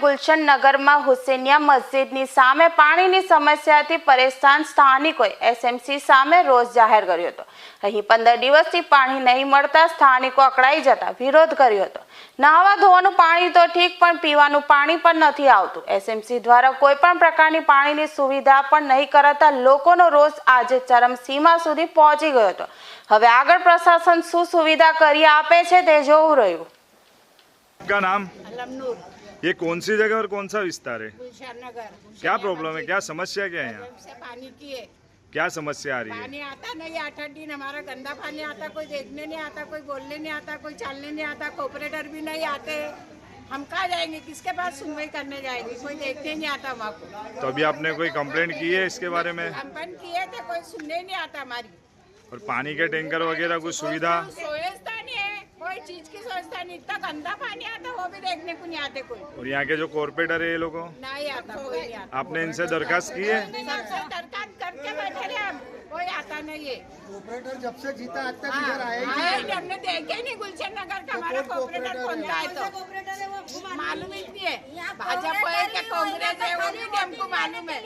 ગુલશન નગરમાં હુસેનિયા મસ્જિદની સામે પાણીની સમસ્યાથી પરેશાન સ્થાનિકોએ એસએમસી સામે રોષ જાહેર કર્યો હતો. અહીં પંદર દિવસથી પાણી નહીં મળતા સ્થાનિકો અકળાઈ જતા વિરોધ કર્યો હતો. નહાવા ધોવાનું પાણી તો ઠીક, પણ પીવાનું પાણી પણ નથી આવતું. એસએમસી દ્વારા કોઈ પણ પ્રકારની પાણીની સુવિધા પણ નહીં કરાતા લોકોનો રોષ આજે ચરમસીમા સુધી પહોંચી ગયો હતો. હવે આગળ પ્રશાસન શું સુવિધા કરી આપે છે તે જોવું રહ્યું. आपका नाम? अलमनूर। ये कौन सी जगह और कौन सा विस्तार है? नगर क्या प्रॉब्लम है? क्या समस्या क्या है यहाँ? पानी की है। क्या समस्या आ रही है? पानी आता नहीं आठ आठ दिन हमारा गंदा पानी आता कोई देखने नहीं आता कोई बोलने नहीं आता कोई चलने नहीं आता कोऑपरेटर भी नहीं आते। हम कहाँ जाएँगे? किसके पास सुनवाई करने जाएँगे? कोई देखने नहीं आता वहाँ को। तो अभी आपने कोई कंप्लेंट की है इसके बारे में? कंपन किए थे कोई सुनने नहीं आता हमारी। और पानी के टैंकर वगैरह कुछ सुविधा कोई सोचता नहीं है कोई चीज़ की सोचता नहीं। इतना गंदा पानी आता वो भी देखने को नहीं आते कोई। और यहाँ के जो कॉरपोरेटर है ये लोगों? नहीं आता कोई नहीं आता। आपने इनसे दरखास्त की है? दरकार करके बैठे रहे हम कोई आता नहीं है। ऑपरेटर जब से जीता आज तक हाँ, इधर आया ही नहीं। हमने देखे नहीं गुलशन नगर का हमारा कोऑपरेटर कौन सा है तो मालूम ही नहीं है। भाजपा है क्या कांग्रेस है वो भी नहीं हमको मालूम है।